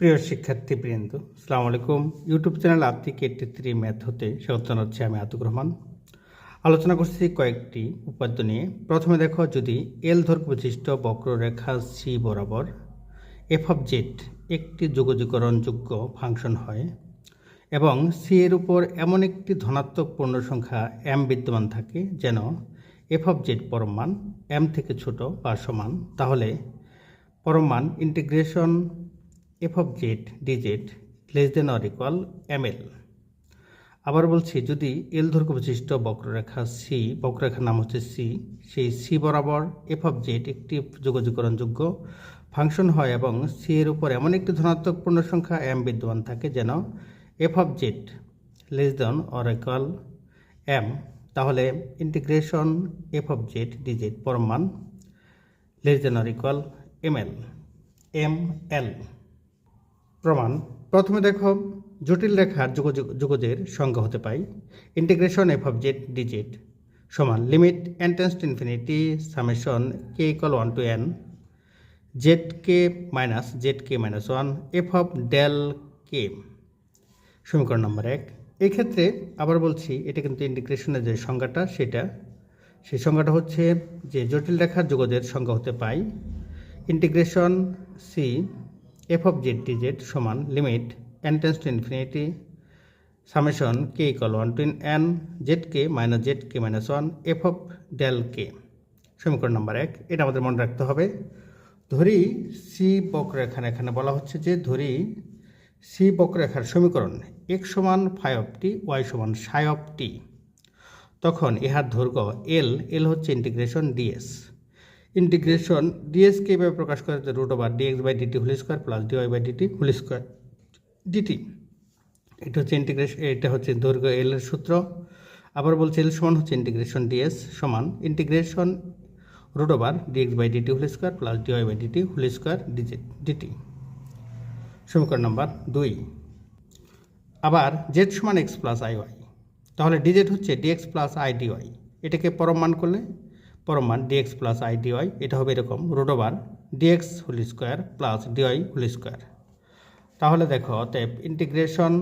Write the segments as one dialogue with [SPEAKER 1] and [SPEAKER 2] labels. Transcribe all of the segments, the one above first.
[SPEAKER 1] প্রিয় শিক্ষার্থীবৃন্দ, আসসালামু আলাইকুম। YouTube channel Atmik eighty three math হতে স্বাগত জানাচ্ছি আমি আতুক রহমান। আলোচনা করছি কয়েকটি উপাদ্য নিয়ে। প্রথমে দেখো, যদি এল দৈর্ঘ্য বিশিষ্ট বক্ররেখা সি বরাবর এফ অফ জেড একটি যোগাযোগকরণযোগ্য ফাংশন হয় এবং সি এর উপর এমন একটি ধনাত্মক পূর্ণ সংখ্যা এম বিদ্যমান থাকে যেন এফ অফ জেড পরম মান এম থেকে ছোট বা সমান। তাহলে পরম মান integration f of z dz less than or equal M L আবার বলছি, যদি এল দৈর্ঘ্য বিশিষ্ট বক্ররেখা সি বক্ররেখার নাম হচ্ছে সি সেই সি বরাবর এফ অফ জেড একটি যোগাযোগকরণযোগ্য ফাংশন হয় এবং সি এর উপর এমন একটি ধনাত্মক পূর্ণ সংখ্যা এম বিদ্যমান থাকে যেন f of z less than or equal M তাহলে integration f of z dz পরমান less than or equal M L M L প্রমাণ। প্রথমে দেখো, জটিল রেখার যোগজের সংজ্ঞা হতে পাই। Integration f of z dz সমান limit n tends to infinity summation k equal one to n z k minus z k minus one f of del k সমীকরণ নম্বর এক। এই ক্ষেত্রে আবার বলছি, এটা কিন্তু ইন্টিগ্রেশনের যে সংজ্ঞাটা, সেটা, সেই সংজ্ঞাটা হচ্ছে যে জটিল রেখার যোগজের সংজ্ঞা হতে পাই। Integration C f of z d z সমান limit n tends to infinity summation k equal one to n z k minus z k minus one f of del k সমীকরণ নাম্বার এক, এটা আমাদের মনে রাখতে হবে। ধরি সি বক্ররেখানে এখানে বলা হচ্ছে যে ধরি সি বক্ররেখার সমীকরণ এক্স সমান ফাই অফ টি ওয়াই সমান সাই অফ টি তখন ইহার দৈর্ঘ্য এল এল হচ্ছে ইন্টিগ্রেশন ডিএস ইন্টিগ্রেশন ডিএসকে এভাবে প্রকাশ করা যায় root over dx by dt whole square plus dy by dt whole square dt এটা হচ্ছে ইন্টিগ্রেশন এটা হচ্ছে দৈর্ঘ্য এল এর সূত্র। আবার বলছে এল সমান হচ্ছে ইন্টিগ্রেশন ডিএস সমান integration root over DX by DT whole square plus DY by DT whole square DT সমীকরণ নাম্বার দুই। আবার জেড সমান এক্স প্লাস আই ওয়াই তাহলে ডিজেড হচ্ছে ডিএক্স প্লাস আই ডিওয়াই এটাকে পরম মান করলে পরম মান ডিএক্স প্লাস আই ডিওয়াই এটা হবে এরকম root over dx whole square plus dy whole square তাহলে দেখো, অতএব ইন্টিগ্রেশন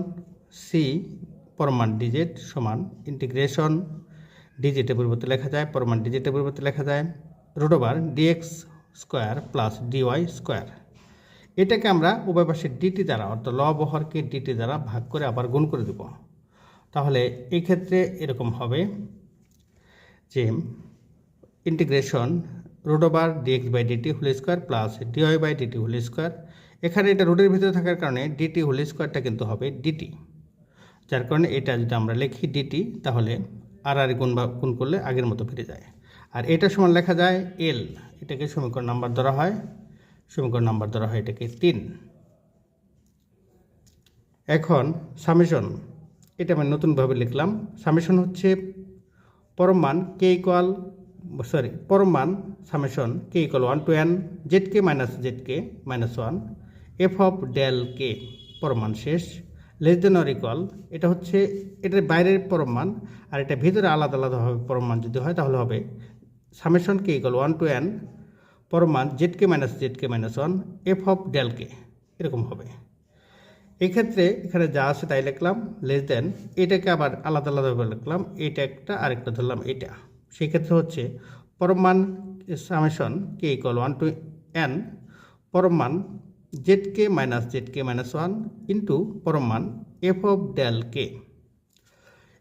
[SPEAKER 1] সি পরমান ডিজিট সমান ইন্টিগ্রেশন ডিজিটের পরিবর্তে লেখা যায় পরমান ডিজিটের পরিবর্তে লেখা যায় root over dx square plus dy square এটাকে আমরা উভয় পাশে ডিটি দ্বারা, অর্থাৎ ল বহরকে ডিটি দ্বারা ভাগ করে আবার গুণ করে দেব। তাহলে এই ক্ষেত্রে এরকম হবে যে integration root over dx by dt whole square plus dy by dt whole square এখানে এটা রুটের ভিতরে থাকার কারণে ডিটি হোল স্কোয়ারটা কিন্তু হবে ডিটি যার কারণে এটা যদি আমরা লিখি ডিটি তাহলে আর আর গুণ বা গুণ করলে আগের মতো ফিরে যায়। আর এটা সমান লেখা যায় এল এটাকে সমীকরণ নাম্বার ধরা হয়। সমীকরণ নাম্বার ধরা হয় এটাকে তিন। এখন সামেশন এটা আমি নতুনভাবে লিখলাম। সামেশন হচ্ছে পরম মান কে ইকুয়াল সরি পরম মান summation k equal one to n z k minus z k minus one f of del k পরম মান শেষ লেস দেন অর ইকুয়াল এটা হচ্ছে, এটার বাইরের পরম মান আর এটা ভিতরে আলাদা আলাদাভাবে পরম মান যদি হয়, তাহলে হবে summation k equal one to n পরম মান z k minus z k minus one f of del k এরকম হবে। এক্ষেত্রে এখানে যা আছে তাই লিখলাম লেস দেন এটাকে আবার আলাদা আলাদাভাবে লিখলাম, এটা একটা, আরেকটা ধরলাম, এটা। সেই ক্ষেত্রে হচ্ছে পরমান summation k equal one to n পরমান z k minus z k minus one into পরমান F of del k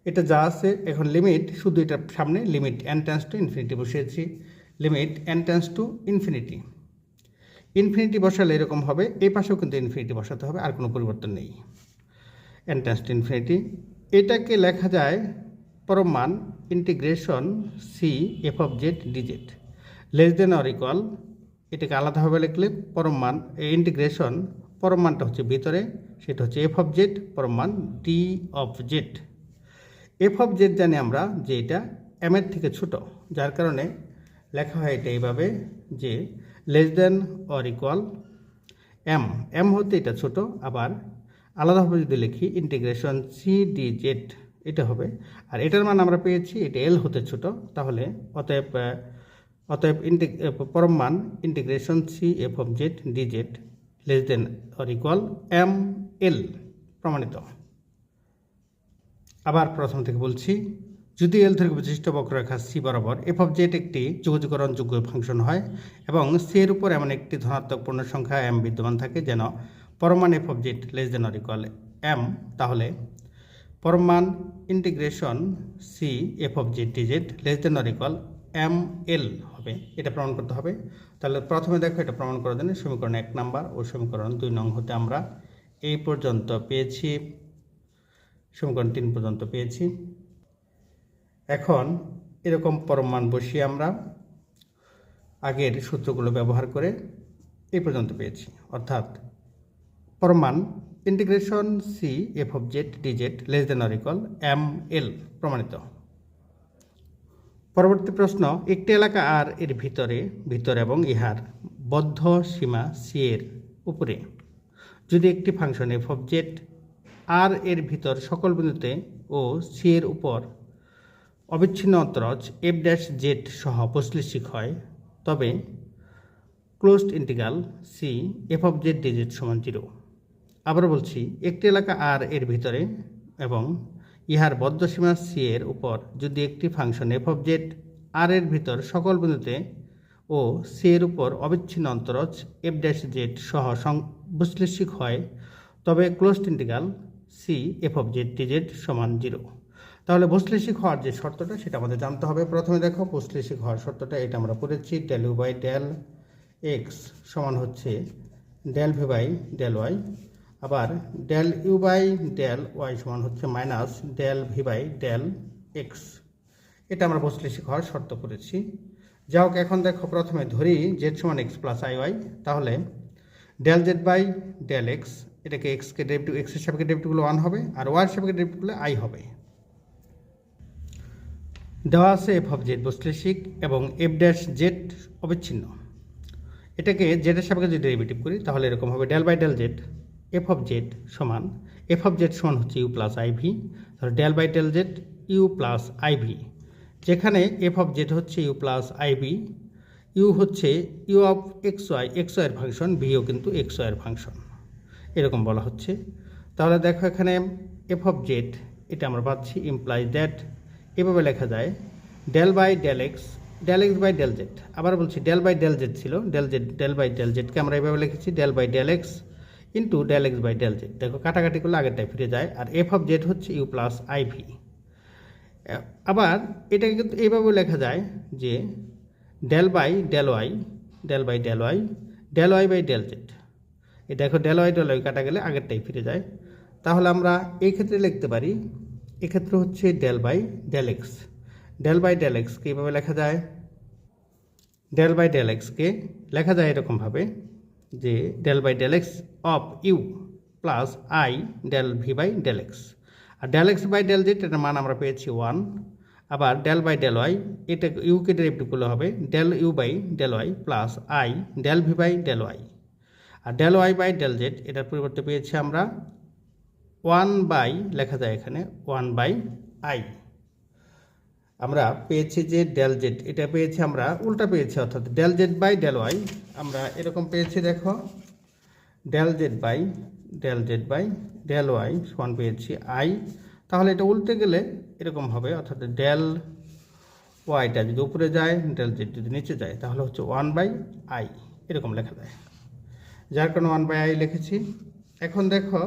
[SPEAKER 1] এটা যা আছে, এখন লিমিট শুধু এটার সামনে limit n tends to infinity বসিয়েছি। Limit n tends to infinity infinity বসালে এরকম হবে, এই পাশেও কিন্তু ইনফিনিটি বসাতে হবে, আর কোনো পরিবর্তন নেই। এন টেন্স টু ইনফিনিটি এটাকে লেখা যায় পরম মান integration C f of z dz less than or equal এটাকে আলাদাভাবে লিখলে পরম মান ইন্টিগ্রেশন পরম মানটা হচ্ছে ভিতরে, সেটা হচ্ছে এফ অফ জেড পরম মান d of z f of z জানি আমরা যে এটা এম এর থেকে ছোট, যার কারণে লেখা হয় এটা এইভাবে যে less than or equal M M হতে এটা ছোট, আবার আলাদাভাবে যদি লিখি ইন্টিগ্রেশন সি ডি জেড এটা হবে। আর এটার মান আমরা পেয়েছি, এটা এল হতে ছোট, তাহলে অতএব অতএব ইন্টি পরম মান integration C f of z d z less than or equal M L প্রমাণিত। আবার প্রথম থেকে বলছি, যদি এল থেকে বিশিষ্ট বক্ররেখা সি বরাবর এফ অফ জেড একটি যোগাযোগকরণযোগ্য ফাংশন হয় এবং সি এর উপর এমন একটি ধনাত্মক পূর্ণ সংখ্যা এম বিদ্যমান থাকে যেন পরমাণ f of z less than or equal M তাহলে পরমাণ integration C f of g d z less than or M L হবে। এটা প্রমাণ করতে হবে। তাহলে প্রথমে দেখো এটা প্রমাণ করার জন্য সমীকরণ এক নাম্বার ও সমীকরণ দুই নং হতে আমরা এই পর্যন্ত পেয়েছি, সমীকরণ তিন পর্যন্ত পেয়েছি। এখন এরকম পরমাণ বসিয়ে আমরা আগের সূত্রগুলো ব্যবহার করে এই পর্যন্ত পেয়েছি। অর্থাৎ পরমাণ integration C f of z dz less than or equal M L প্রমাণিত। পরবর্তী প্রশ্ন, একটি এলাকা আর এর ভিতরে, ভিতর এবং ইহার বদ্ধ সীমা সি এর উপরে। যদি একটি function f of z R এর ভিতর সকল বিন্দুতে ও সি এর উপর অবিচ্ছিন্ন অন্তরজ এফ ড্যাশ জেড সহ বৈশ্লেষিক হয়, তবে closed integral C f of z dz সমান জিরো আবার বলছি, একটি এলাকা আর এর ভিতরে এবং ইহার বদ্ধ সীমা সি এর উপর যদি একটি function f of z R এর ভিতর সকল বিন্দুতে ও সি এর উপর অবিচ্ছিন্ন অন্তরজ এফ ড্যাশ জেড সহ সং- বৈশ্লেষিক হয়, তবে closed integral C f of z t z সমান জিরো তাহলে বৈশ্লেষিক হওয়ার যে শর্তটা, সেটা আমাদের জানতে হবে। প্রথমে দেখো, বৈশ্লেষিক হওয়ার শর্তটা এটা আমরা পড়েছি del u by del x সমান হচ্ছে del v by del y আবার del u by del y সমান হচ্ছে minus del v by del x এটা আমরা বৈশ্লেষিক হওয়ার শর্ত করেছি। যা হোক, এখন দেখো প্রথমে ধরি জেড সমান এক্স প্লাস আই ওয়াই তাহলে del z by del x এটাকে এক্সকে ডেরিভেটিভ এক্সের সাপেক্ষে ডেরিভেটিভগুলো ওয়ান হবে, আর ওয়ার সাপেক্ষে ডেরিভেটিভগুলো আই হবে। দেওয়া আছে এফ অফ জেড বৈশ্লেষিক এবং এফ ড্যাশ জেড অবিচ্ছিন্ন। এটাকে জেডের সাপেক্ষে যদি ডেরিভেটিভ করি, তাহলে এরকম হবে del by del z f of z সমান এফ অফ জেড সমান হচ্ছে ইউ প্লাস আই ভি তাহলে del by del z u plus i v যেখানে এফ অফ জেড হচ্ছে u plus i v u হচ্ছে u of x y x ওয়াইয়ের function ভিও কিন্তু এক্স ওয়াইয়ের ফাংশন এরকম বলা হচ্ছে। তাহলে দেখো এখানে এফ অফ জেড এটা আমরা পাচ্ছি ইমপ্লাই দ্যাট এভাবে লেখা যায় del by del x del x by del z আবার বলছি ডেল বাই ডেল জেড ছিল del z del by del জেডকে আমরা এভাবে লিখেছি del by del x into del x by del z দেখো, কাটাকাটি করলে আগেরটায় ফিরে যায়, আর এফ অফ জেড হচ্ছে ইউ প্লাস আইভি আবার এটাকে কিন্তু এইভাবে লেখা যায় যে del by del y del by del y del y by del z এই দেখো ডেল ওয়াই ডেল ওয়াই কাটা গেলে আগেরটাই ফিরে যায়। তাহলে আমরা এই ক্ষেত্রে লিখতে পারি, এক্ষেত্রে হচ্ছে del by del x del by del এক্সকে এইভাবে লেখা যায় ডেল বাই ডেল এক্সকে লেখা যায় এরকমভাবে। যে del by del x of u plus i del v by del x R del x by del z এটার মান আমরা পেয়েছি ওয়ান আবার ডেল বাই ডেল ওয়াই এটা ইউকে ডেরিভেটিভ করলে হবে del u by del y plus i del v by del y R del y by del z এটার পরিবর্তে পেয়েছি আমরা ওয়ান বাই লেখা যায় এখানে ওয়ান বাই আই আমরা পেয়েছি যে ডেল জেড এটা পেয়েছি আমরা, উল্টা পেয়েছি, অর্থাৎ del z by del y আমরা এরকম পেয়েছি, দেখো। Del z by del z by del y সমান পেয়েছি আই তাহলে এটা উল্টে গেলে এরকম হবে, অর্থাৎ ডেল ওয়াইটা যদি উপরে যায় ডেল জেড যদি নিচে যায়, তাহলে হচ্ছে ওয়ান বাই আই এরকম লেখা যায়। যার কারণে ওয়ান বাই আই লিখেছি। এখন দেখো,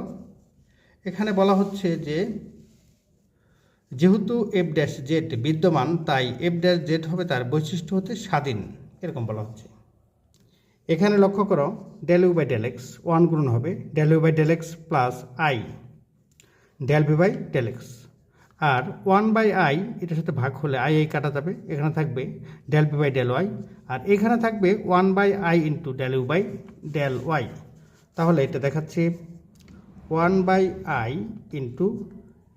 [SPEAKER 1] এখানে বলা হচ্ছে যে যেহেতু এফ ড্যাশ জেড বিদ্যমান, তাই এফ ড্যাশ জেড হবে তার বৈশিষ্ট্য হতে স্বাধীন, এরকম বলা হচ্ছে। এখানে লক্ষ্য করো del u by del x one গুণ হবে del u by del x plus i del v by del x R one by I এটার সাথে ভাগ হলে আই আই কাটা যাবে, এখানে থাকবে del v by del y আর এখানে থাকবে one by i into del u by del y তাহলে এটা দেখাচ্ছে one by i into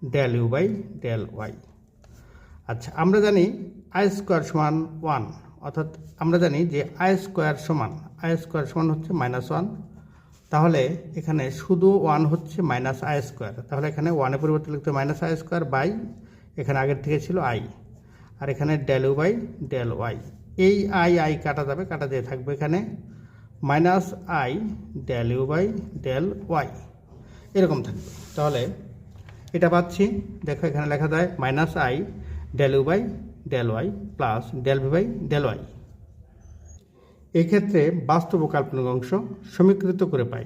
[SPEAKER 1] del u by del y আচ্ছা আমরা জানি আই স্কোয়ার সমান ওয়ান অর্থাৎ আমরা জানি যে আই স্কোয়ার সমান আই স্কোয়ার সমান হচ্ছে মাইনাস ওয়ান তাহলে এখানে শুধু ওয়ান হচ্ছে মাইনাস আই স্কোয়ার তাহলে এখানে ওয়ানের পরিবর্তে লিখতে মাইনাস আই স্কোয়ার বাই এখানে আগের থেকে ছিল আই আর এখানে del u by del y এই আই আই কাটা যাবে, কাটা দিয়ে থাকবে এখানে minus i del u by del y এরকম থাকবে। তাহলে এটা পাচ্ছি। দেখো এখানে লেখা যায় minus i del u by del y plus del v by del y এক্ষেত্রে বাস্তব কাল্পনিক অংশ সমীকৃত করে পাই।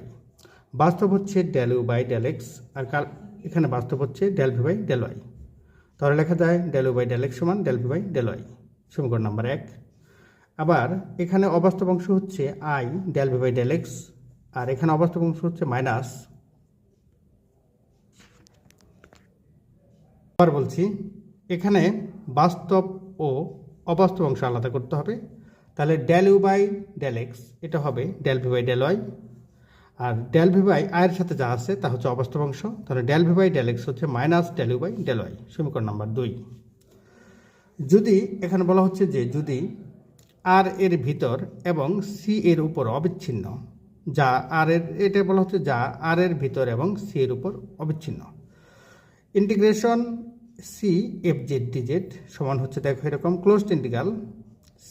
[SPEAKER 1] বাস্তব হচ্ছে del u by del x আর কাল এখানে বাস্তব হচ্ছে del v by del y তাহলে লেখা যায় del u by del x সমান del v by del y সমীকরণ নাম্বার এক। আবার এখানে অবাস্তব অংশ হচ্ছে i del v by del x আর এখানে অবাস্তব অংশ হচ্ছে মাইনাস আবার বলছি, এখানে বাস্তব ও অবাস্তব অংশ আলাদা করতে হবে। তাহলে del U by del X এটা হবে del V by del Y R del V by আয়ের সাথে যা আছে, তা হচ্ছে অবাস্তব অংশ। তাহলে del V by del X হচ্ছে minus del U by del Y সমীকরণ নাম্বার দুই। যদি এখানে বলা হচ্ছে যে, যদি আর এর ভিতর এবং সি এর উপর অবিচ্ছিন্ন, যা আর এর, এটা বলা হচ্ছে যা আর এর ভিতর এবং সি এর উপর অবিচ্ছিন্ন। Integration C F Z D Z সমান হচ্ছে দেখো এরকম closed integral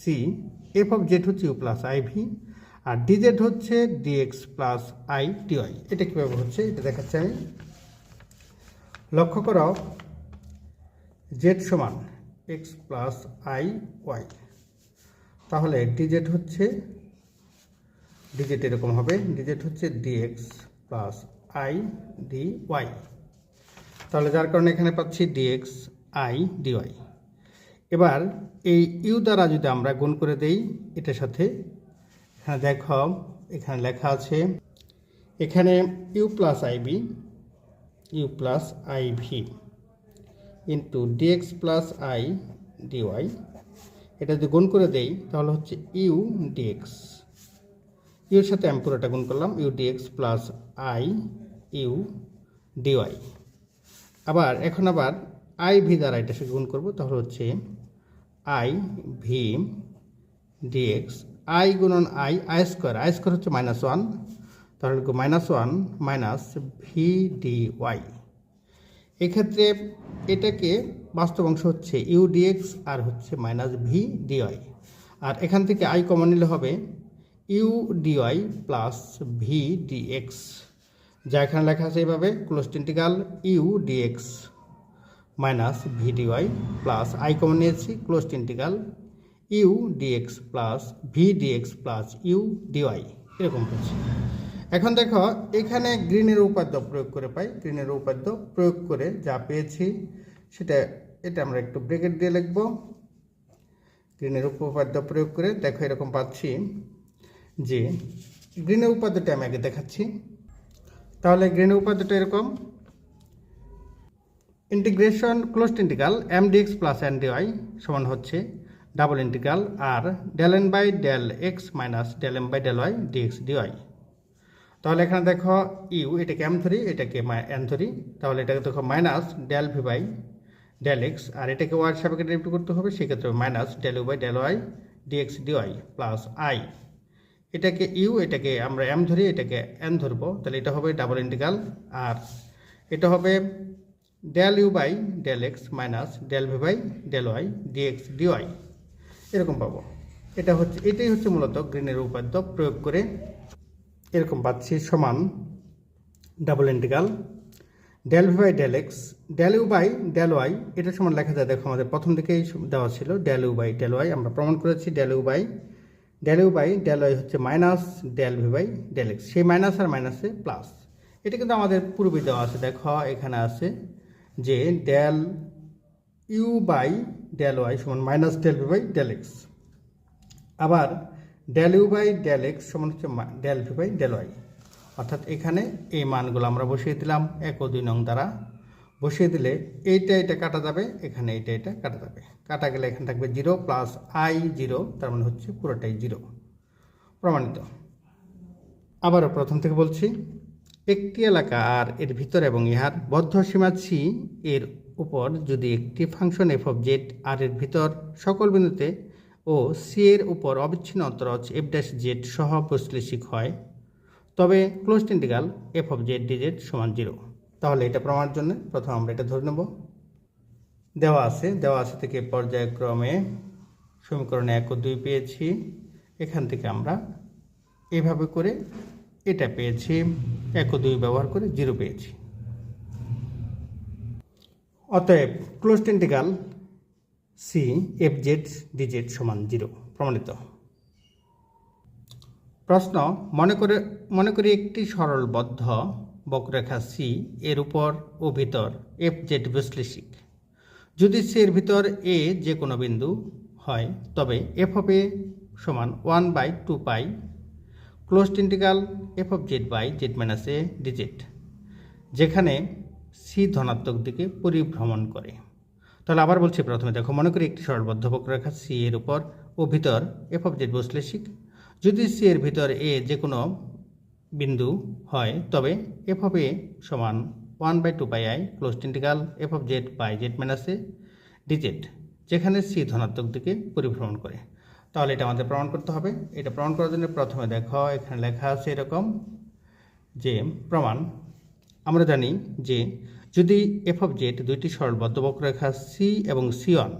[SPEAKER 1] C F of Z হচ্ছে ইউ প্লাস আই ভি আর ডি জেড হচ্ছে D X plus I D Y এটা কীভাবে হচ্ছে? এটা দেখাচ্ছি আমি। লক্ষ্য করো জেড সমান এক্স প্লাস আই ওয়াই তাহলে ডিজেড হচ্ছে ডিজেট এরকম হবে। ডিজেট হচ্ছে D X plus I D Y তাহলে যার কারণে এখানে পাচ্ছি ডিএক্স আই ডিওয়াই এবার এই ইউ দ্বারা যদি আমরা গুণ করে দেই, এটার সাথে এখানে দেখো, এখানে লেখা আছে, এখানে U plus I V U plus I V into D X plus I D Y এটা যদি গুণ করে দেই, তাহলে হচ্ছে ইউ ডিএক্স ইউর সাথে আমি পুরোটা গুণ করলাম U D X plus I U D Y আবার, এখন আবার আই ভি দ্বারা এটা সাথে গুণ করব, তাহলে হচ্ছে I V D X I গুণন I I square I square হচ্ছে মাইনাস ওয়ান তাহলে minus one minus V D Y এক্ষেত্রে এটাকে বাস্তব অংশ হচ্ছে ইউ ডিএক্স আর হচ্ছে মাইনাস ভি ডিওয়াই আর এখান থেকে আই কমন নিলে হবে U D Y plus V D X যা এখানে লেখা আছে এইভাবে close integral U D X minus V D Y plus I common নিয়েছি close integral U D X plus V D X plus U D Y এরকম হচ্ছে এখন দেখো, এখানে গ্রিনের উপাদ্য প্রয়োগ করে পাই, গ্রিনের উপাদ্য প্রয়োগ করে যা পেয়েছি, সেটা, এটা আমরা একটু ব্রেকেট দিয়ে লিখব। গ্রিনের উপপাদ্য প্রয়োগ করে, দেখো এরকম পাচ্ছি যে, গ্রিনের উপাদ্যটা আমি আগে দেখাচ্ছি। তাহলে গ্রিনের উপাদ্যটা এরকম। Integration closed integral M D X plus N D Y সমান হচ্ছে double integral R del N by del X minus del M by del Y D X D Y তাহলে এখানে দেখো ইউ এটাকে এম ধরি এটাকে এন ধরি তাহলে এটাকে দেখো minus del V by del X আর এটাকে ওয়াই সাপেক্ষে ডেরিভেটিভ করতে হবে, সেক্ষেত্রে minus del U by del Y D D X D Y plus I এটাকে ইউ, এটাকে আমরা এম ধরি, এটাকে এন ধরবো। তাহলে এটা হবে ডাবল ইন্টিগ্রাল আর এটা হবে del U by del X minus del V by del Y D X D Y এরকম পাবো। এটা হচ্ছে, এটাই হচ্ছে মূলত গ্রিনের উপাদ্য প্রয়োগ করে এরকম পাচ্ছি সমান double integral del V by del X, del U by del Y. এটা সমান লেখা যায়, দেখো আমাদের প্রথম দিকেই দেওয়া ছিল, del U by del Y. আমরা প্রমাণ করেছি, del U by del U by del Y হচ্ছে minus del V by del X সেই মাইনাস আর মাইনাসে প্লাস এটা কিন্তু আমাদের পূর্বে দেওয়া আছে। দেখো, এখানে আছে যে del U by del Y সমান minus del V by del X আবার del U by del X সমান হচ্ছে del V by del Y অর্থাৎ এখানে এই মানগুলো আমরা বসিয়ে দিলাম। এক ও দুই নং দ্বারা বসিয়ে দিলে এইটা এটা কাটা যাবে, এখানে এইটা এটা কাটা যাবে। কাটা গেলে এখানে থাকবে জিরো প্লাস আই জিরো তার মানে হচ্ছে পুরোটাই জিরো প্রমাণিত। আবারও প্রথম থেকে বলছি, একটি এলাকা আর এর ভিতর এবং ইহার বদ্ধ সীমা সি এর উপর যদি একটি function F of Z R এর ভিতর সকল বিন্দুতে ও সি এর উপর অবিচ্ছিন্ন অন্তরজ এফ ড্যাশ জেড সহ বৈশ্লেষিক হয়, তবে close integral F of Z D Z সমান জিরো তাহলে এটা প্রমাণের জন্য প্রথম আমরা এটা ধরে নেব। দেওয়া আছে দেওয়া আছে থেকে পর্যায়ক্রমে সমীকরণে এক ও দুই পেয়েছি। এখান থেকে আমরা এভাবে করে এটা পেয়েছি, এক ও দুই ব্যবহার করে জিরো পেয়েছি। অতএব closed integral C F Z D Z সমান জিরো, প্রমাণিত। প্রশ্ন, মনে করে, মনে করি একটি সরলবদ্ধ বক্ররেখা সি এর উপর ও ভিতর এফ জেড বিশ্লেষিক। যদি সি এর ভিতর এ যে কোনো বিন্দু হয়, তবে এফ অফ এ সমান one by two pi closed integral F of Z by Z minus A D Z যেখানে সি ধনাত্মক দিকে পরিভ্রমণ করে। তাহলে আবার বলছি প্রথমে, দেখো, মনে করি একটি সরলবদ্ধ বক্ররেখা সি এর উপর ও ভিতর এফ অফ জেড বসলেশিক যদি সি এর ভিতর এ যে কোনো বিন্দু হয়, তবে এফ অফ এ সমান one by two by I close integral F of Z by Z minus A D Z যেখানে সি ধনাত্মক দিকে পরিভ্রমণ করে। তাহলে এটা আমাদের প্রমাণ করতে হবে। এটা প্রমাণ করার জন্য প্রথমে দেখো, এখানে লেখা আছে এরকম যে প্রমাণ, আমরা জানি যে যদি এফ অফ জেড দুইটি সরলবদ্ধ বক্ররেখা সি এবং সি ওয়ান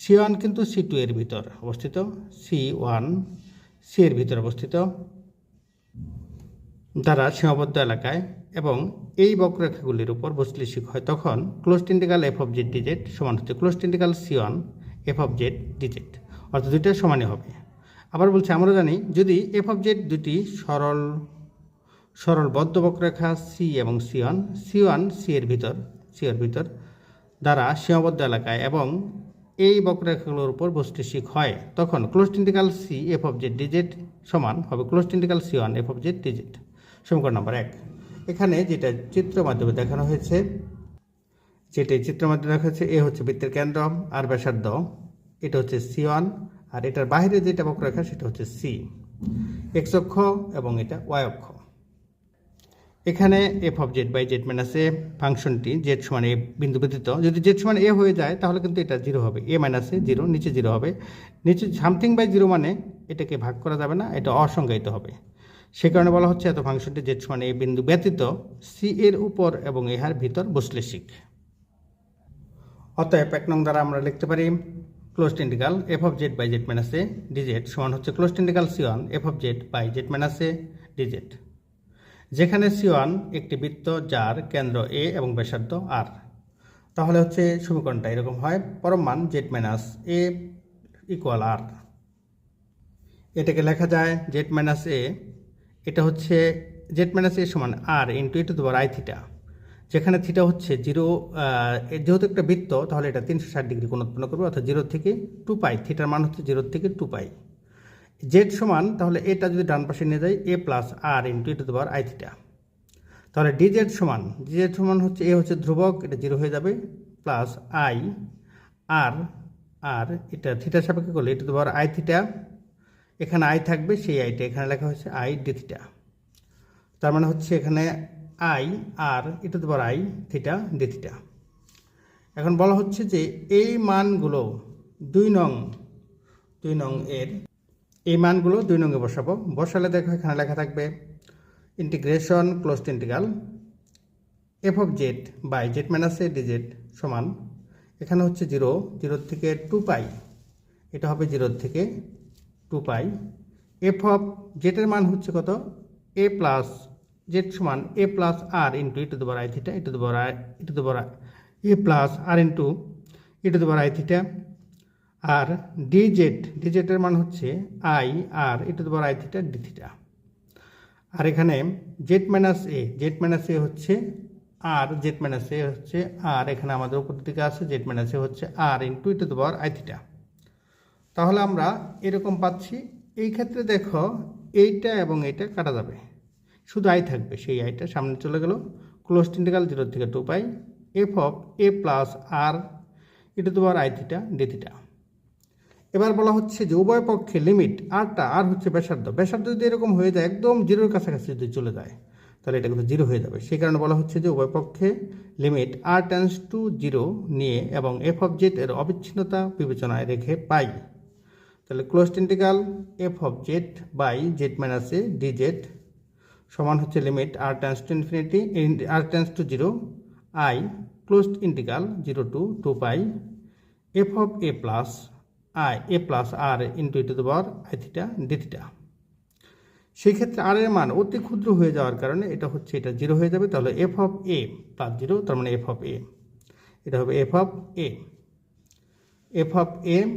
[SPEAKER 1] সি ওয়ান কিন্তু সি টু এর ভিতর অবস্থিত সি ওয়ান সি এর ভিতর অবস্থিত দ্বারা সীমাবদ্ধ এলাকায় এবং এই বক্ররেখাগুলির উপর বস্তুলিশিক হয় তখন close integral F of Z D Z সমান হচ্ছে close integral C one F of Z D Z অর্থাৎ দুইটা সমানই হবে। আবার বলছি, আমরা জানি যদি এফ অফ জেড দুটি সরল সরল বদ্ধ বক্ররেখা সি এবং C one C one C এর ভিতর সি এর ভিতর দ্বারা সীমাবদ্ধ এলাকায় এবং এই বক্ররেখাগুলোর উপর বস্তুশিক হয়, তখন close integral C F of Z D Z সমান হবে close integral C one F of Z D Z সমীকরণ নম্বর এক। এখানে যেটা চিত্র মাধ্যমে দেখানো হয়েছে, যেটা এই চিত্রের মাধ্যমে দেখা হয়েছে, এ হচ্ছে বৃত্তের কেন্দ্র আর ব্যাসার্ধ। এটা হচ্ছে সি ওয়ান আর এটার বাইরে যেটা বক্ররেখা সেটা হচ্ছে সি এক্স অক্ষ এবং এটা ওয়াই অক্ষ। এখানে F of Z by Z minus A ফাংশনটি জেড সমান এ বিন্দু ব্যতীত। যদি জেড সমান এ হয়ে যায়, তাহলে কিন্তু এটা জিরো হবে। এ মাইনাস এ জিরো নিচে জিরো হবে। নিচে সামথিং বাই জিরো মানে এটাকে ভাগ করা যাবে না, এটা অসংজ্ঞায়িত হবে। সে কারণে বলা হচ্ছে এত ফাংশনটি জেড সমান এ বিন্দু ব্যতীত সি এর উপর এবং ইহার ভিতর বসলেশিক অতএব এক নং দ্বারা আমরা লিখতে পারি close integral F of Z by Z minus A DZ সমান হচ্ছে close integral C one F of Z by Z minus A DZ যেখানে সি ওয়ান একটি বৃত্ত যার কেন্দ্র এ এবং ব্যাসার্ধ আর তাহলে হচ্ছে সমীকরণটা এরকম হয়, পরম মান Z minus A equal R এটাকে লেখা যায় জেড মাইনাস এ এটা হচ্ছে জেড মাইনাস এ সমান R into E to the power I theta যেখানে থিটা হচ্ছে জিরো যেহেতু একটা বৃত্ত, তাহলে এটা তিনশো ষাট ডিগ্রি কোণ উৎপন্ন করবে, অর্থাৎ জিরো থেকে টু পাই থিটার মান হচ্ছে জিরো থেকে টু পাই জেড সমান, তাহলে এটা যদি ডান পাশে নিয়ে যাই A plus R into E to দেওয়ার আই থিটা তাহলে ডিজেড সমান ডিজেড সমান হচ্ছে এ হচ্ছে ধ্রুবক, এটা জিরো হয়ে যাবে প্লাস আই আর আর এটা থিটার সাপেক্ষে করলে এটা দেওয়ার আই থিটা এখানে আই থাকবে, সেই আইটা এখানে লেখা হচ্ছে আই ডি থিটা তার মানে হচ্ছে এখানে আই আর এটা দেওয়ার আই থিটা ডি থিটা এখন বলা হচ্ছে যে এই মানগুলো দুই নং দুই নং এর, এই মানগুলো দুই নঙ্গে বসাবো। বসালে দেখো এখানে লেখা থাকবে integration close integral F of Z by Z minus A D Z সমান। এখানে হচ্ছে জিরো জিরোর থেকে টু পাই এটা হবে জিরোর থেকে টু পাই এফ অফ জেটের মান হচ্ছে কত? এ প্লাস জেড সমান এ প্লাস আর ইন্টু ইটু দেবার আই থিটা ইটু দেবার আই ইটু দেবার এ প্লাস আর ইন্টু ইটু দেবার আই থিটা আর ডিজেড ডিজেটের মান হচ্ছে I R E to the power I theta D theta আর এখানে Z minus A Z minus A হচ্ছে আর জেড মাইনাস এ হচ্ছে আর এখানে আমাদের উপর দিকে আছে জেড মাইনাস এ হচ্ছে আর ইন্টু ইটু দেবার আই থিটা তাহলে আমরা এরকম পাচ্ছি, এই ক্ষেত্রে দেখো এইটা এবং এইটা কাটা যাবে। শুধু আই থাকবে, সেই আইটা সামনে চলে গেল ক্লোজ ইন্টিগ্রাল জিরো থেকে two pi F of A plus R E to the power I theta D theta এবার বলা হচ্ছে যে উভয় পক্ষে লিমিট আরটা আর হচ্ছে ব্যাসার্ধ। ব্যাসার্ধ যদি এরকম হয়ে যায়, একদম জিরোর কাছাকাছি যদি চলে যায়, তাহলে এটা কিন্তু জিরো হয়ে যাবে। সেই কারণে বলা হচ্ছে যে উভয় পক্ষে limit R tends to zero নিয়ে এবং এফ অফ জেড এর অবিচ্ছিন্নতা বিবেচনায় রেখে পাই। তাহলে close integral F of Z by Z minus A D Z সমান হচ্ছে limit R tends to infinity R tends to zero I close integral zero to two pi F of A plus I A plus R into E to the power I theta D theta সেই ক্ষেত্রে আর এর মান অতি ক্ষুদ্র হয়ে যাওয়ার কারণে এটা হচ্ছে, এটা জিরো হয়ে যাবে, তাহলে F of A plus zero তার মানে এফ অফ এ এটা হবে F of A F of M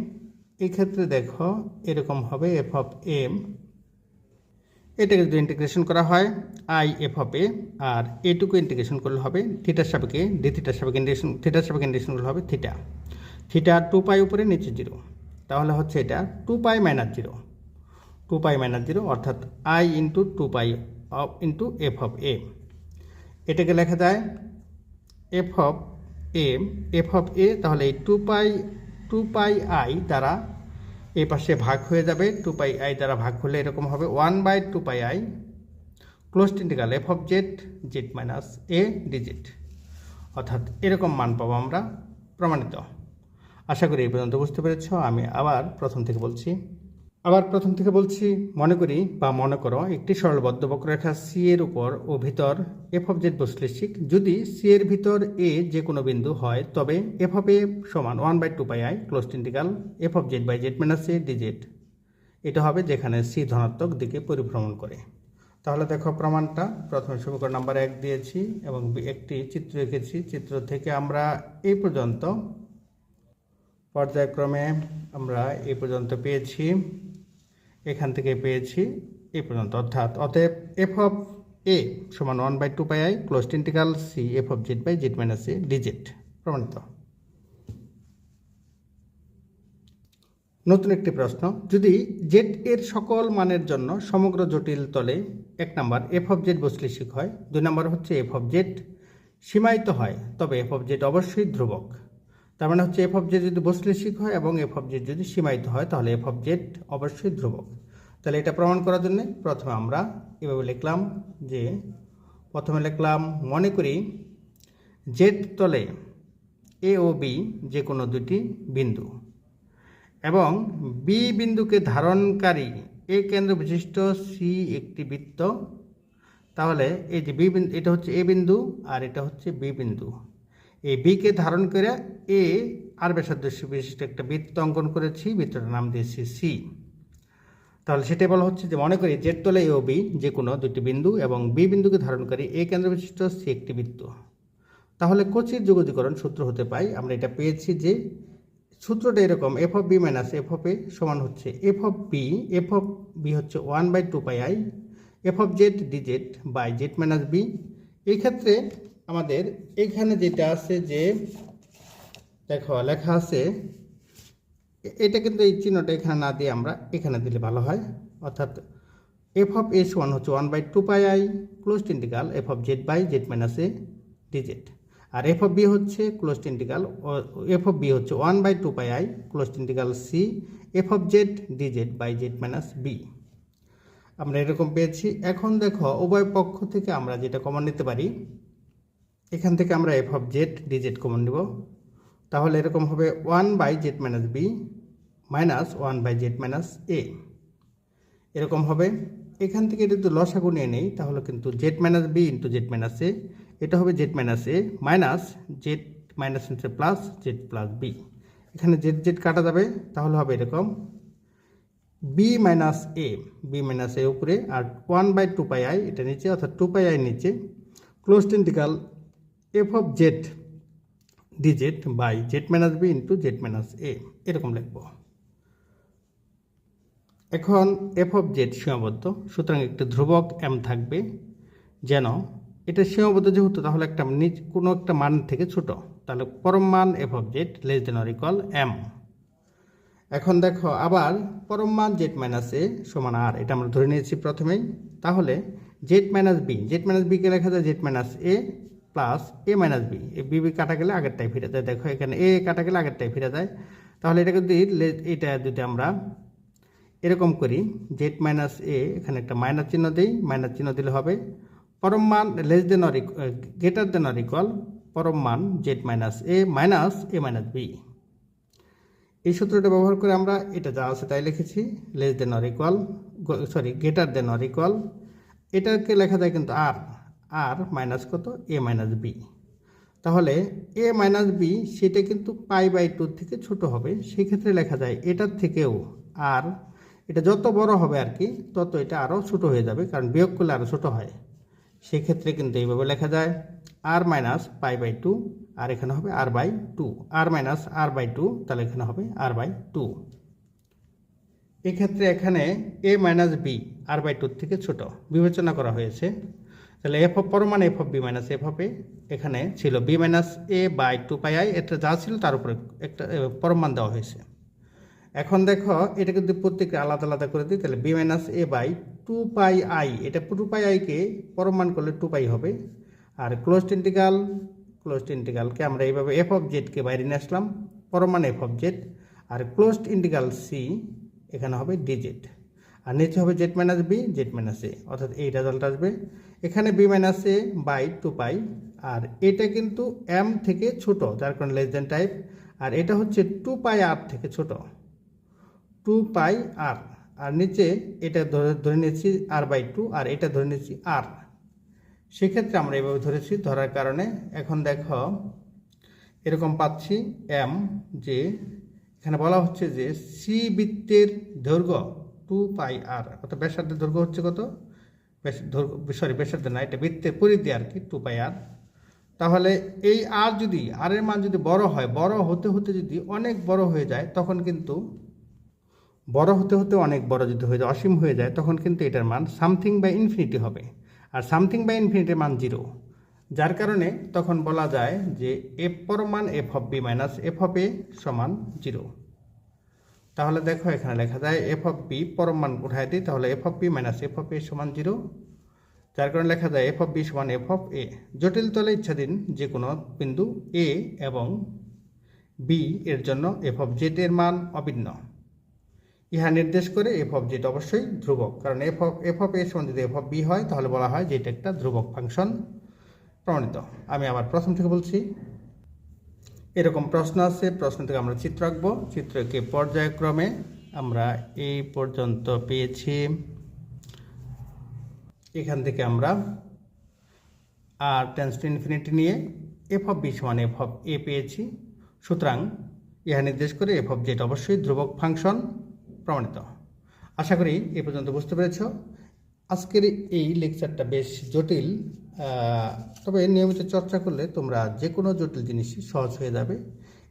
[SPEAKER 1] এক্ষেত্রে দেখো এরকম হবে এফ অফ এম এটাকে যদি ইন্টিগ্রেশন করা হয় আই এফ অফ এ আর এটুকু ইন্টিগ্রেশন করলে হবে থিটার সাপেক্ষে ডি থিটার সাপেক্ষে ইন্টিগ্রেশন থিটার সাপেক্ষে ইন্টিগ্রেশন করলে হবে থিটা থিটা টু পাই উপরে, নিচে জিরো তাহলে হচ্ছে এটা two pi minus zero two pi minus zero অর্থাৎ I into two pi of into F of A এটাকে লেখা যায় F of A F of A তাহলে এই two pi two pi I দ্বারা এই পাশে ভাগ হয়ে যাবে। টু পাই আই দ্বারা ভাগ হলে এরকম হবে। One by two pi I close integral F of Z Z minus A D Z অর্থাৎ এরকম মান পাবো আমরা প্রমাণিত। আশা করি এই পর্যন্ত বুঝতে পেরেছ। আমি আবার প্রথম থেকে বলছি আবার প্রথম থেকে বলছি, মনে করি বা মনে করো, একটি সরলবদ্ধ বক্ররেখা সি এর উপর ও ভিতর এফ অফ জেড বৈশ্লেষিক। যদি সি এর ভিতর এ যে কোনো বিন্দু হয়, তবে এফ অফ এ সমান one by two pi I close integral F of Z by Z minus A D Z এটা হবে যেখানে সি ধনাত্মক দিকে পরিভ্রমণ করে। তাহলে দেখো প্রমাণটা। প্রথমে সমীকরণ নাম্বার এক দিয়েছি এবং একটি চিত্র এঁকেছি চিত্র থেকে আমরা এই পর্যন্ত পর্যায়ক্রমে আমরা এই পর্যন্ত পেয়েছি। এখান থেকে পেয়েছি এ পর্যন্ত। অর্থাৎ অতএব এফ অফ এ সমান one by two pi I close integral C F of Z by Z minus A D Z প্রমাণিত। নতুন একটি প্রশ্ন, যদি জেড এর সকল মানের জন্য সমগ্র জটিল তলে এক নাম্বার এফ অফ জেড বৈশ্লেষিক হয়, দুই নাম্বার হচ্ছে এফ অফ জেড সীমায়িত হয়, তবে এফ অফ জেড অবশ্যই ধ্রুবক। তার মানে হচ্ছে এফ অফ যদি বৈশ্লেষিক হয় এবং এফ অফ যদি সীমায়িত হয়, তাহলে এফ অফ অবশ্যই ধ্রুবক। তাহলে এটা প্রমাণ করার জন্য প্রথমে আমরা এভাবে লিখলাম যে, প্রথমে লিখলাম, মনে করি জেড তলে এ ও বি যে কোনো দুটি বিন্দু এবং বি বিন্দুকে ধারণকারী এ কেন্দ্র বিশিষ্ট সি একটি বৃত্ত, তাহলে এই যে বি বিন্দু এটা হচ্ছে এ বিন্দু আর এটা হচ্ছে বি বিন্দু। এই বিকে ধারণ করে এ আর ব্যাসার্ধ বিশিষ্ট একটা বৃত্ত অঙ্কন করেছি, বৃত্তটার নাম দিয়েছি সি তাহলে সেটাই বলা হচ্ছে যে মনে করি জেড তলে এ ও বি যে কোনো দুটি বিন্দু এবং বি বিন্দুকে ধারণ করে এ কেন্দ্র বিশিষ্ট সি একটি বৃত্ত। তাহলে কোচির যোগজীকরণ সূত্র হতে পাই আমরা এটা পেয়েছি যে সূত্রটা এরকম F of B minus F of A সমান হচ্ছে F of B F of B হচ্ছে one by two pi I F of Z D Z by Z minus B এই ক্ষেত্রে আমাদের এখানে যেটা আছে যে, দেখো, লেখা আছে, এটা কিন্তু এই চিহ্নটা এখানে না দিয়ে আমরা এখানে দিলে ভালো হয়। অর্থাৎ এফ অফ এস ওয়ান হচ্ছে one by two pi I close integral F of Z by Z minus A D Z R F of B হচ্ছে close integral F of B হচ্ছে one by two pi I close integral C F of Z D Z by Z minus B আমরা এরকম পেয়েছি। এখন দেখো, উভয় পক্ষ থেকে আমরা যেটা কমন নিতে পারি এখান থেকে আমরা F of Z D Z common নেব। তাহলে এরকম হবে one by Z minus B minus one by Z minus A এরকম হবে। এখান থেকে যদি লসাগু নিয়ে নেই, তাহলে কিন্তু Z minus B into Z minus A এটা হবে Z minus A minus Z minus হচ্ছে প্লাস জেড প্লাস বি এখানে জেড জেড কাটা যাবে, তাহলে হবে এরকম B minus A B minus A উপরে, আর one by two pi I এটা নিচে, অর্থাৎ টু পাই আই নিচে। Close integral F of Z D Z by Z minus B into Z minus A এরকম লিখব। এখন এফ অফ জেড সীমাবদ্ধ, সুতরাং একটি ধ্রুবক এম থাকবে, যেন এটা সীমাবদ্ধ যেহেতু, তাহলে একটা নিচ কোনো একটা মান থেকে ছোট। তাহলে পরম মান F of Z less than or equal M এখন দেখো, আবার পরম মান জেড মাইনাস এ সমান আর এটা আমরা ধরে নিয়েছি প্রথমেই। তাহলে Z minus B Z minus বিকে লেখা যায় Z minus A plus A minus B এই বি কাটা গেলে আগেরটাই ফিরে যায়। দেখো এখানে এ কাটা গেলে আগেরটাই ফিরে যায়। তাহলে এটা যদি এটা যদি আমরা এরকম করি জেড মাইনাস এ এখানে একটা মাইনাস চিহ্ন দিই। মাইনাস চিহ্ন দিলে হবে পরম মান less than or greater than or equal পরম মান Z minus A minus A minus B এই সূত্রটা ব্যবহার করে আমরা এটা যা আছে তাই লিখেছি। Less than or equal sorry greater than or equal এটাকে লেখা যায় কিন্তু আর আর মাইনাস কত? এ মাইনাস বি তাহলে এ মাইনাস বি সেটা কিন্তু পাই বাই টুর থেকে ছোট হবে, সেক্ষেত্রে লেখা যায় এটার থেকেও আর এটা যত বড় হবে আর কি, তত এটা আরও ছোটো হয়ে যাবে, কারণ বিয়োগ করলে আরও ছোটো হয়। সেক্ষেত্রে কিন্তু এইভাবে লেখা যায় আর মাইনাস পাই বাই টু আর এখানে হবে আর by two R minus R by two তাহলে এখানে হবে আর বাই টু এক্ষেত্রে এখানে এ মাইনাস বি আর বাই টুর থেকে ছোট। বিবেচনা করা হয়েছে। তাহলে F of পরমান f of b minus f of a এখানে ছিল b minus a by two pi i এটা যা ছিল তার উপরে একটা পরমান দেওয়া হয়েছে। এখন দেখো এটা কিন্তু প্রত্যেকটা আলাদা আলাদা করে দিই, তাহলে b minus a by two pi i এটা টু পাই আইকে পরমান করলে টু পাই হবে। আর ক্লোজড ইন্টিগ্রাল ক্লোজড ইন্টিগ্রালকে আমরা এইভাবে এফ অফ জেডকে বাইরে নিয়ে আসলাম পরমান এফ অফ জেড আর ক্লোজড ইন্টিগ্রাল সি এখানে হবে ডিজেড আর নিচে হবে z minus b z minus a অর্থাৎ এই রেজাল্ট আসবে। এখানে b minus a by two pi আর এটা কিন্তু এম থেকে ছোট, যার কারণে লেস দেন টাইপ আর এটা হচ্ছে টু পাই আর থেকে ছোট। টু পাই আর আর নিচে এটা ধরে ধরে নিয়েছি আর বাই টু আর এটা ধরে নিয়েছি আর সেক্ষেত্রে আমরা এভাবে ধরেছি, ধরার কারণে এখন দেখো, এরকম পাচ্ছি এম যে এখানে বলা হচ্ছে যে সি বৃত্তের দৈর্ঘ্য টু পাই আর অর্থাৎ ব্যাসার্ধের দৈর্ঘ্য হচ্ছে কত? সরি ব্যাসার্ধ না, এটা বৃত্তের পরিধি আর কি টু পাই আর তাহলে এই আর যদি আর এর মান যদি বড় হয়, বড় হতে হতে যদি অনেক বড় হয়ে যায়, তখন কিন্তু বড় হতে হতে অনেক বড় যদি হয়ে যায়, অসীম হয়ে যায়, তখন কিন্তু এটার মান সামথিং বাই ইনফিনিটি হবে। আর সামথিং বাই ইনফিনিটির মান জিরো। যার কারণে তখন বলা যায় যে এফ পর মান f of b minus f of a সমান জিরো। তাহলে দেখো এখানে লেখা যায় এফ অফ বি পরম মান উঠায় দিই, তাহলে f of b minus f of a সমান জিরো যার কারণে লেখা যায় এফ অফ বি সমান এফ অফ এ জটিল তলে ইচ্ছাধীন যে কোনো বিন্দু এ এবং বি এর জন্য এফ অফ জেড এর মান অভিন্ন। ইহা নির্দেশ করে এফ অফ জেড অবশ্যই ধ্রুবক। কারণ f of f of a সমান যদি এফ অফ বি হয়, তাহলে বলা হয় যে এটা একটা ধ্রুবক ফাংশন প্রমাণিত। আমি আবার প্রথম থেকে বলছি। এরকম প্রশ্ন আছে, প্রশ্ন থেকে আমরা চিত্র আঁকবো। চিত্রকে পর্যায়ক্রমে আমরা এই পর্যন্ত পেয়েছি। এখান থেকে আমরা আর টেন্স টু ইনফিনিটি নিয়ে এফ অফ বি সমান এফ অফ এ পেয়েছি। সুতরাং ইহা নির্দেশ করে এফ অফ জেড অবশ্যই ধ্রুবক ফাংশন প্রমাণিত। আশা করি এ পর্যন্ত বুঝতে পেরেছ। আজকের এই লেকচারটা বেশ জটিল তবে নিয়মিত চর্চা করলে তোমরা যে কোনো জটিল জিনিসই সহজ হয়ে যাবে।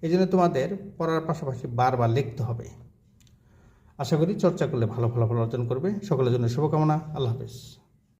[SPEAKER 1] এই জন্য তোমাদের পড়ার পাশাপাশি বারবার লিখতে হবে। আশা করি চর্চা করলে ভালো ফলাফল অর্জন করবে। সকলের জন্য শুভকামনা। আল্লাহ হাফেজ।